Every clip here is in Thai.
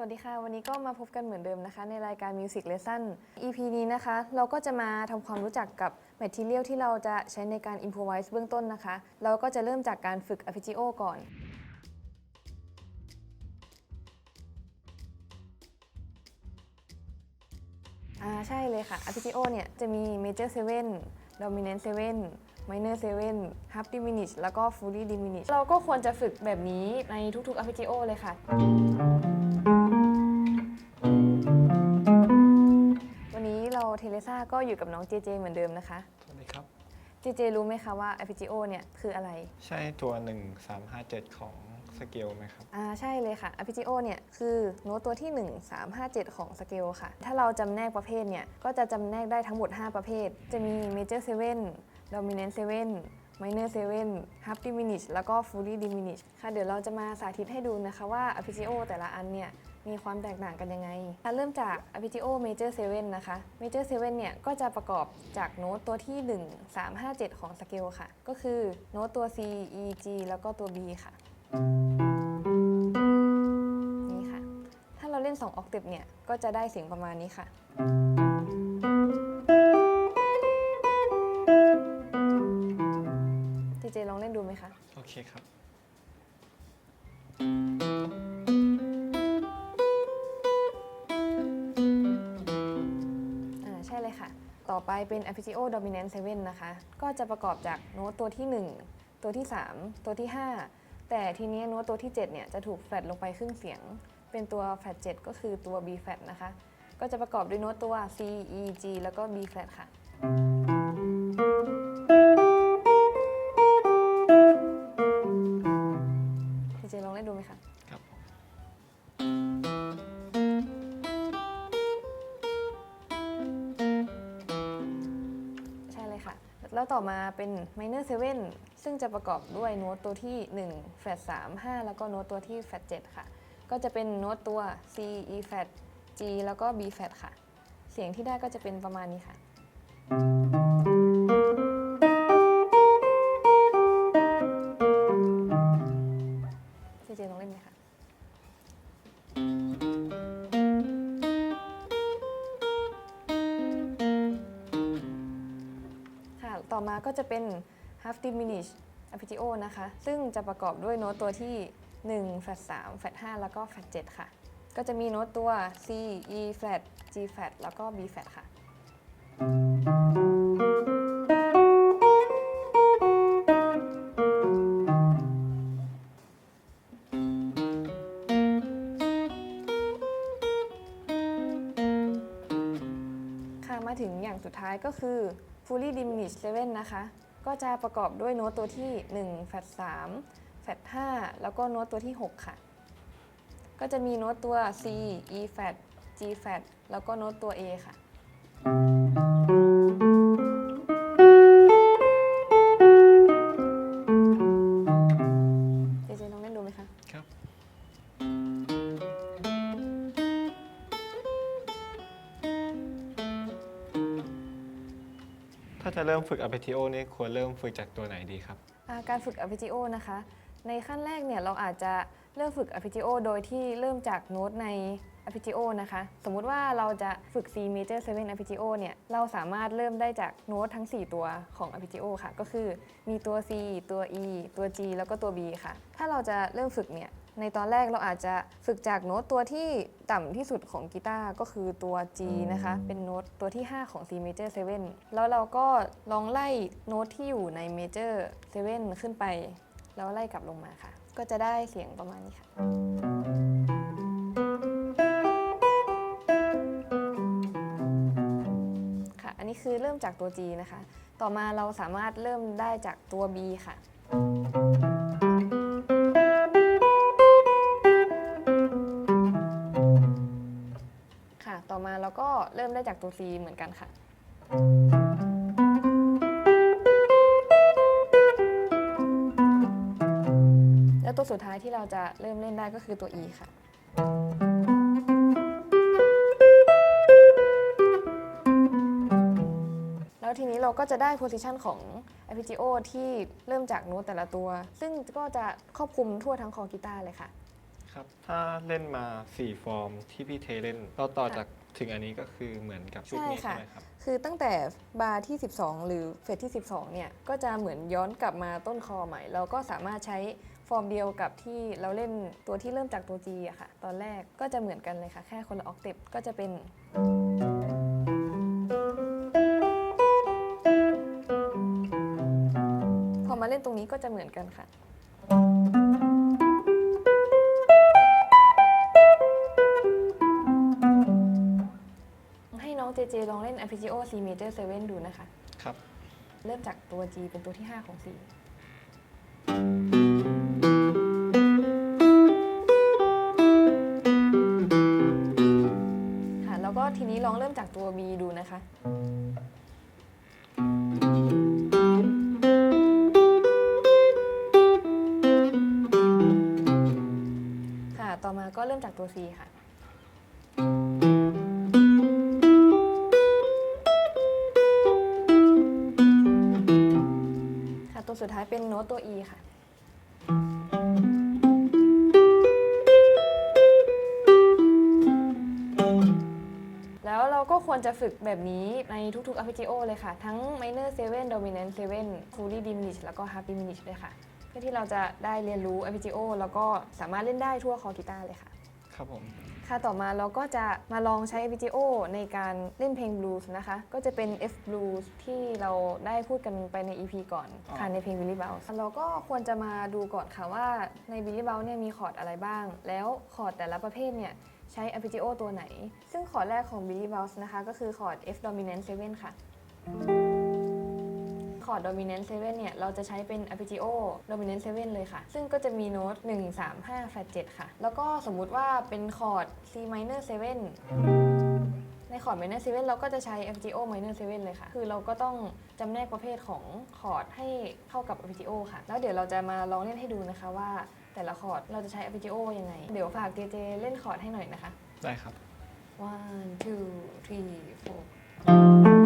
วัสดีค่ะ วันนี้ก็มาพบกันเหมือนเดิมนะคะ ในรายการ Music Lesson EP นี้นะคะ เราก็จะมาทำความรู้จักกับ Material ที่เราจะใช้ในการ Improvise เบื้องต้นนะคะ เราก็จะเริ่มจากการฝึก Arpeggio ก่อนอ่าใช่เลยค่ะ Arpeggio เนี่ยจะมี Major 7 Dominant 7 Minor 7 Half Diminished แล้วก็ Fully Diminished เราก็ควรจะฝึกแบบนี้ในทุกๆ Arpeggio เลยค่ะ เราเทเลซ่าก็อยู่กับน้องเจเจเหมือนเดิมนะคะ สวัสดีครับ เจเจรู้ไหมคะว่า Arpeggio เนี่ยคืออะไร ใช่ตัว 1357 ของสเกลไหมครับ อ่าใช่เลยค่ะ Arpeggio เนี่ยคือโน้ตตัวที่ 1 3 5 7 ของสเกลค่ะ ถ้าเราจำแนกประเภทเนี่ย ก็จะจำแนกได้ทั้งหมด 5 ประเภท จะมี Major 7 Dominant 7 Minor 7 Half Diminished แล้วก็ Fully Diminished ค่ะ เดี๋ยวเราจะมาสาธิตให้ดูนะคะว่า Arpeggio แต่ละอันเนี่ย มีความแตกต่างกันยังไงถ้าเริ่มจาก Arpeggio Major 7 นะคะ Major 7 เนี่ย ก็จะประกอบจากโน้ตตัวที่ 1 3 5 7 ของสเกลค่ะ ก็คือโน้ตตัว C E G แล้วก็ตัว B ค่ะ นี่ค่ะ ถ้าเราเล่น 2 ออกเทปเนี่ย ก็จะได้เสียงประมาณนี้ค่ะเจเจลองเล่นดูไหมคะ โอเคครับ อไปเป็น Arpeggio Dominant 7 นะคะ ก็จะประกอบจากโน้ตตัวที่ 1 ตัวที่ 3 ตัวที่ 5 แต่ทีนี้โน้ตตัวที่ 7 เนี่ยจะถูกแฟลตลงไปครึ่งเสียง เป็นตัวแฟลต7ก็คือตัว B flat นะคะ ก็จะประกอบด้วยโน้ตตัว C E G แล้วก็ B flat ค่ะ แล้วต่อมาเป็น minor 7 ซึ่งจะประกอบด้วยโน้ตตัวที่1แฟลต3 5 แล้วก็โน้ตตัวที่แฟลต7ค่ะ ก็จะเป็นโน้ตตัว C E flat G แล้วก็ B flat ค่ะ เสียงที่ได้ก็จะเป็นประมาณนี้ค่ะ อมาก็จะเป็น half diminished arpeggio นะคะ ซึ่งจะประกอบด้วยโน้ตตัวที่1แฟลต3แฟลต5แล้วก็แฟลต7ค่ะ ก็จะมีโน้ตตัว C E flat G flat แล้วก็ B flat ค่ะ ค่ะ มาถึงอย่างสุดท้ายก็คือ fully diminished 7นะคะ ก็จะประกอบด้วยโน้ตตัวที่ 1 แฟลต3แฟลต5แล้วก็โน้ตตัวที่ 6 ค่ะ ก็จะมีโน้ตตัว C E flat G flat แล้วก็โน้ตตัว A ค่ะ จะเริ่มฝึก Arpeggio นี่ควรเริ่มฝึกจากตัวไหนดีครับ อ่าการฝึก arpeggio นะคะ ในขั้นแรกเนี่ยเราอาจจะเริ่มฝึก arpeggio โดยที่เริ่มจากโน้ตใน arpeggio นะคะ สมมุติว่าเราจะฝึก C major 7 arpeggio เนี่ย เราสามารถเริ่มได้จากโน้ตทั้ง 4 ตัวของ arpeggio ค่ะ ก็คือมีตัว C ตัว E ตัว G แล้วก็ตัว B ค่ะ ถ้าเราจะเริ่มฝึกเนี่ย ในตอนแรกเราอาจจะฝึกจากโน้ตตัวที่ต่ำที่สุดของกีตาร์ก็คือตัว G นะคะ เป็นโน้ตตัวที่ 5 ของ C major 7 แล้วเราก็ลองไล่โน้ตที่อยู่ใน major 7 ขึ้นไป แล้วไล่กลับลงมาค่ะ ก็จะได้เสียงประมาณนี้ค่ะค่ะ อันนี้คือเริ่มจากตัว G นะคะ ต่อมาเราสามารถเริ่มได้จากตัว B ค่ะค่ะ ได้จากตัว C เหมือนกันค่ะ แล้วตัวสุดท้ายที่เราจะเริ่มเล่นได้ก็คือตัว E ค่ะ แล้วทีนี้เราก็จะได้โพซิชันของ arpeggio ที่เริ่มจากโน้ตแต่ละตัว ซึ่งก็จะครอบคลุมทั่วทั้งคอกีตาร์เลยค่ะ ครับ ถ้าเล่นมา 4 ฟอร์มที่พี่เทเล่น เราต่อจาก ถึงอันนี้ก็คือเหมือนกับชุดนี้ใช่ค่ะใช่ไหมครับ คือตั้งแต่บาร์ที่ 12 หรือเฟสที่ 12 เนี่ย ก็จะเหมือนย้อนกลับมาต้นคอใหม่ เราก็สามารถใช้ฟอร์มเดียวกับที่เราเล่นตัวที่เริ่มจากตัว G อะค่ะ ตอนแรกก็จะเหมือนกันเลยค่ะ แค่คนละออกเทปก็จะเป็น พอมาเล่นตรงนี้ก็จะเหมือนกันค่ะ เจเจลองเล่น Arpeggio C Major 7 ดูนะคะ ครับ เริ่มจากตัว G เป็นตัวที่ 5 ของ C ค่ะ แล้วก็ทีนี้ลองเริ่มจากตัว B ดูนะคะ ค่ะ ต่อมาก็เริ่มจากตัว C ค่ะ สุดท้ายเป็นโน้ตตัว E ค่ะ แล้วเราก็ควรจะฝึกแบบนี้ในทุกๆ arpeggio เลยค่ะ ทั้ง minor 7 dominant 7 fully diminished แล้วก็ half diminished เลยค่ะ เพื่อที่เราจะได้เรียนรู้ arpeggio แล้วก็สามารถเล่นได้ทั่วคอกีตาร์เลยค่ะ ครับผม ค่ะต่อมาเราก็จะมาลองใช้ arpeggio ในการเล่นเพลงบลูส์นะคะ ก็จะเป็น F blues ที่เราได้พูดกันไปใน EP ก่อนอ๋อค่ะในเพลง Billy Bounce เราก็ควรจะมาดูก่อนค่ะว่าใน Billy Bounce เนี่ยมีคอร์ดอะไรบ้าง แล้วคอร์ดแต่ละประเภทเนี่ยใช้ arpeggio ตัวไหน ซึ่งคอร์ดแรกของ Billy Bounce นะคะ ก็คือคอร์ด F dominant 7 ค่ะ คอร์ด dominant 7 เนี่ย เราจะใช้เป็น arpeggio dominant 7 เลยค่ะ ซึ่งก็จะมีโน้ต 1 3 5 flat 7 ค่ะ แล้วก็สมมุติว่าเป็นคอร์ด C minor 7 ในคอร์ด minor 7 เราก็จะใช้ arpeggio minor 7 เลยค่ะ คือเราก็ต้องจำแนกประเภทของคอร์ดให้เข้ากับ arpeggio ค่ะ แล้วเดี๋ยวเราจะมาลองเล่นให้ดูนะคะว่าแต่ละคอร์ดเราจะใช้ arpeggio ยังไง เดี๋ยวฝากเจเจเล่นคอร์ดให้หน่อยนะคะ ได้ครับ one two three four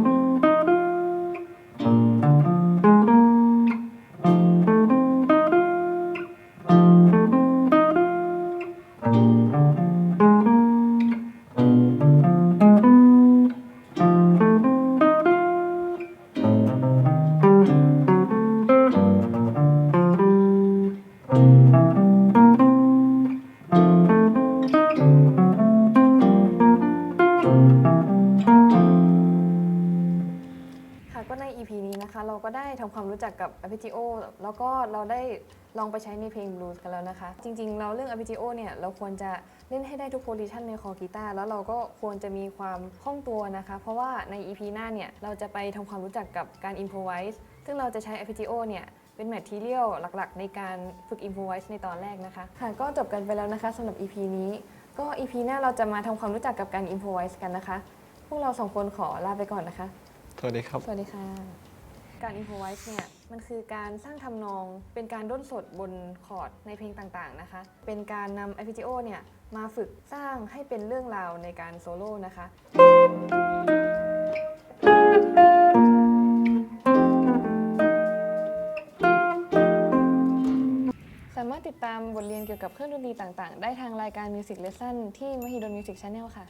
ได้ทำความรู้จักกับ arpeggio แล้วก็เราได้ลองไปใช้ในเพลง blues กันแล้วนะคะ จริงๆ เราเรื่อง arpeggio เนี่ยเราควรจะเล่นให้ได้ทุกโพซิชันในคอกีตาร์แล้วเราก็ควรจะมีความคล่องตัวนะคะ เพราะว่าใน EP หน้าเนี่ยเราจะไปทำความรู้จักกับการ improvise ซึ่งเราจะใช้ arpeggio เนี่ยเป็น material หลักๆ ในการฝึก improvise ในตอนแรกนะคะ ค่ะก็จบกันไปแล้วนะคะสำหรับ EP นี้ ก็ EP หน้าเราจะมาทำความรู้จักกับการ improvise กันนะคะ พวกเราสองคนขอลาไปก่อนนะคะ สวัสดีครับ สวัสดีค่ะ การ improvise เนี่ยมันคือการสร้างทำนอง เป็นการด้นสดบนคอร์ดในเพลงต่างๆนะคะ เป็นการนำ arpeggio เนี่ยมาฝึกสร้างให้เป็นเรื่องราวในการโซโล่นะคะสามารถติดตามบทเรียนเกี่ยวกับเครื่องดนตรีต่างๆ ได้ทางรายการ Music Lesson ที่ Mahidol Music Channel ค่ะ